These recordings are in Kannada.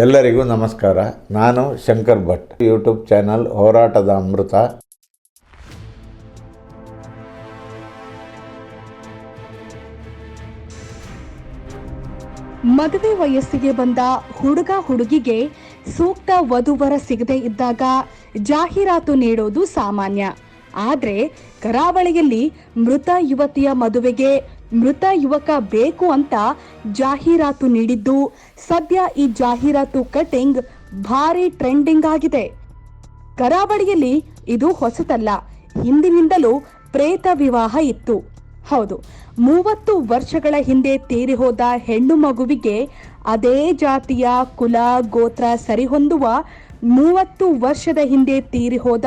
ಎಲ್ಲರಿಗೂ ನಮಸ್ಕಾರ. ನಾನು ಶಂಕರ್ ಭಟ್. ಯೂಟ್ಯೂಬ್ ಚಾನಲ್ ಹೋರಾಟದ ಅಮೃತ. ಮದುವೆ ವಯಸ್ಸಿಗೆ ಬಂದ ಹುಡುಗ ಹುಡುಗಿಗೆ ಸೂಕ್ತ ವಧುವರ ಸಿಗದೆ ಇದ್ದಾಗ ಜಾಹೀರಾತು ನೀಡೋದು ಸಾಮಾನ್ಯ. ಆದ್ರೆ ಕರಾವಳಿಯಲ್ಲಿ ಮೃತ ಯುವತಿಯ ಮದುವೆಗೆ ಮೃತ ಯುವಕ ಬೇಕು ಅಂತ ಜಾಹೀರಾತು ನೀಡಿದ್ದು. ಸದ್ಯ ಈ ಜಾಹೀರಾತು ಕಟಿಂಗ್ ಭಾರಿ ಟ್ರೆಂಡಿಂಗ್ ಆಗಿದೆ. ಕರಾವಳಿಯಲ್ಲಿ ಇದು ಹೊಸತಲ್ಲ. ಹಿಂದಿನಿಂದಲೂ ಪ್ರೇತ ವಿವಾಹ ಇತ್ತು. ಹೌದು, ಮೂವತ್ತು ವರ್ಷಗಳ ಹಿಂದೆ ತೀರಿ ಹೋದ ಹೆಣ್ಣು ಮಗುವಿಗೆ ಅದೇ ಜಾತಿಯ ಕುಲ, ಗೋತ್ರ ಸರಿಹೊಂದುವ ಮೂವತ್ತು ವರ್ಷದ ಹಿಂದೆ ತೀರಿ ಹೋದ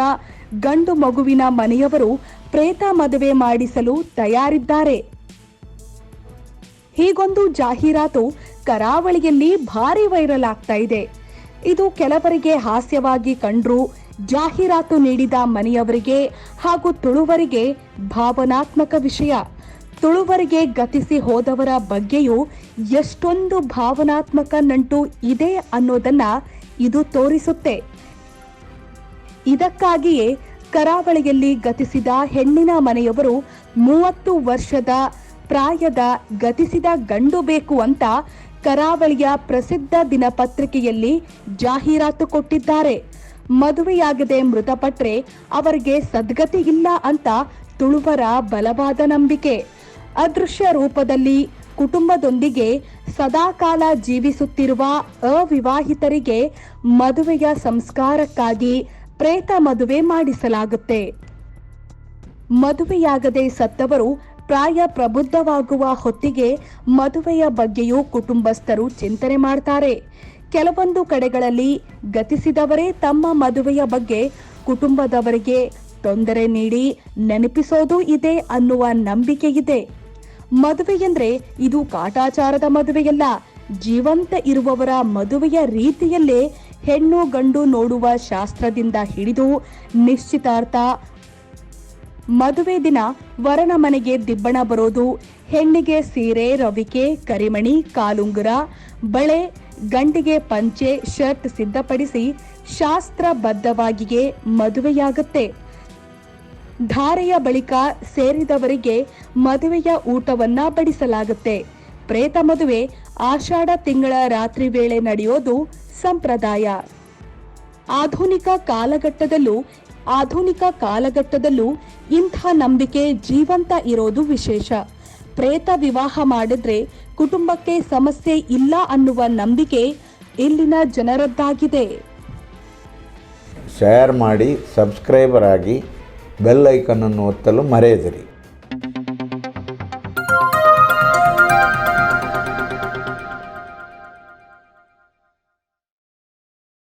ಗಂಡು ಮಗುವಿನ ಮನೆಯವರು ಪ್ರೇತ ಮದುವೆ ಮಾಡಿಸಲು ತಯಾರಿದ್ದಾರೆ. ಹೀಗೊಂದು ಜಾಹೀರಾತು ಕರಾವಳಿಯಲ್ಲಿ ಭಾರಿ ವೈರಲ್ ಆಗ್ತಾ ಇದೆ. ಇದು ಕೆಲವರಿಗೆ ಹಾಸ್ಯವಾಗಿ ಕಂಡ್ರು ಜಾಹೀರಾತು ನೀಡಿದ ಮನೆಯವರಿಗೆ ಹಾಗೂ ತುಳುವರಿಗೆ ಭಾವನಾತ್ಮಕ ವಿಷಯ. ತುಳುವರಿಗೆ ಗತಿಸಿ ಹೋದವರ ಬಗ್ಗೆಯೂ ಎಷ್ಟೊಂದು ಭಾವನಾತ್ಮಕ ನಂಟು ಇದೆ ಅನ್ನೋದನ್ನ ಇದು ತೋರಿಸುತ್ತೆ. ಇದಕ್ಕಾಗಿಯೇ ಕರಾವಳಿಯಲ್ಲಿ ಗತಿಸಿದ ಹೆಣ್ಣಿನ ಮನೆಯವರು ಮೂವತ್ತು ವರ್ಷದ ಪ್ರಾಯದ ಗತಿಸಿದ ಗಂಡು ಬೇಕು ಅಂತ ಕರಾವಳಿಯ ಪ್ರಸಿದ್ಧ ದಿನಪತ್ರಿಕೆಯಲ್ಲಿ ಜಾಹೀರಾತು ಕೊಟ್ಟಿದ್ದಾರೆ. ಮದುವೆಯಾಗದೆ ಮೃತಪಟ್ಟರೆ ಅವರಿಗೆ ಸದ್ಗತಿ ಇಲ್ಲ ಅಂತ ತುಳುವರ ಬಲವಾದ ನಂಬಿಕೆ. ಅದೃಶ್ಯ ರೂಪದಲ್ಲಿ ಕುಟುಂಬದೊಂದಿಗೆ ಸದಾಕಾಲ ಜೀವಿಸುತ್ತಿರುವ ಅವಿವಾಹಿತರಿಗೆ ಮದುವೆಯ ಸಂಸ್ಕಾರಕ್ಕಾಗಿ ಪ್ರೇತ ಮದುವೆ ಮಾಡಿಸಲಾಗುತ್ತೆ. ಮದುವೆಯಾಗದೆ ಸತ್ತವರು ಪ್ರಾಯ ಪ್ರಬುದ್ಧವಾಗುವ ಹೊತ್ತಿಗೆ ಮದುವೆಯ ಬಗ್ಗೆಯೂ ಕುಟುಂಬಸ್ಥರು ಚಿಂತನೆ ಮಾಡ್ತಾರೆ. ಕೆಲವೊಂದು ಕಡೆಗಳಲ್ಲಿ ಗತಿಸಿದವರೇ ತಮ್ಮ ಮದುವೆಯ ಬಗ್ಗೆ ಕುಟುಂಬದವರಿಗೆ ತೊಂದರೆ ನೀಡಿ ನೆನಪಿಸೋದು ಇದೆ ಅನ್ನುವ ನಂಬಿಕೆ ಇದೆ. ಮದುವೆಯೆಂದ್ರೆ ಇದು ಕಾಟಾಚಾರದ ಮದುವೆಯಲ್ಲ. ಜೀವಂತ ಇರುವವರ ಮದುವೆಯ ರೀತಿಯಲ್ಲೇ ಹೆಣ್ಣು ಗಂಡು ನೋಡುವ ಶಾಸ್ತ್ರದಿಂದ ಹಿಡಿದು ನಿಶ್ಚಿತಾರ್ಥ ಮದುವೆ ದಿನ ವರನ ಮನೆಗೆ ದಿಬ್ಬಣ ಬರೋದು, ಹೆಣ್ಣಿಗೆ ಸೀರೆ, ರವಿಕೆ, ಕರಿಮಣಿ, ಕಾಲುಂಗುರ, ಬಳೆ, ಗಂಡಿಗೆ ಪಂಚೆ, ಶರ್ಟ್ ಸಿದ್ಧಪಡಿಸಿ ಶಾಸ್ತ್ರಬದ್ಧವಾಗಿಯೇ ಮದುವೆಯಾಗುತ್ತೆ. ಧಾರೆಯ ಬಳಿಕ ಸೇರಿದವರಿಗೆ ಮದುವೆಯ ಊಟವನ್ನ ಬಡಿಸಲಾಗುತ್ತೆ. ಪ್ರೇತ ಮದುವೆ ಆಷಾಢ ತಿಂಗಳ ರಾತ್ರಿ ವೇಳೆ ನಡೆಯೋದು ಸಂಪ್ರದಾಯ. ಆಧುನಿಕ ಕಾಲಘಟ್ಟದಲ್ಲೂ ಆಧುನಿಕ ಕಾಲಘಟ್ಟದಲ್ಲೂ ಇಂಥ ನಂಬಿಕೆ ಜೀವಂತ ಇರೋದು ವಿಶೇಷ. ಪ್ರೇತ ವಿವಾಹ ಮಾಡಿದ್ರೆ ಕುಟುಂಬಕ್ಕೆ ಸಮಸ್ಯೆ ಇಲ್ಲ ಅನ್ನುವ ನಂಬಿಕೆ ಇಲ್ಲಿನ ಜನರದ್ದಾಗಿದೆ. ಶೇರ್ ಮಾಡಿ ಸಬ್ಸ್ಕ್ರೈಬರ್ ಆಗಿ ಬೆಲ್ ಐಕನನ್ನು ಒತ್ತಲು ಮರೆಯದಿರಿ.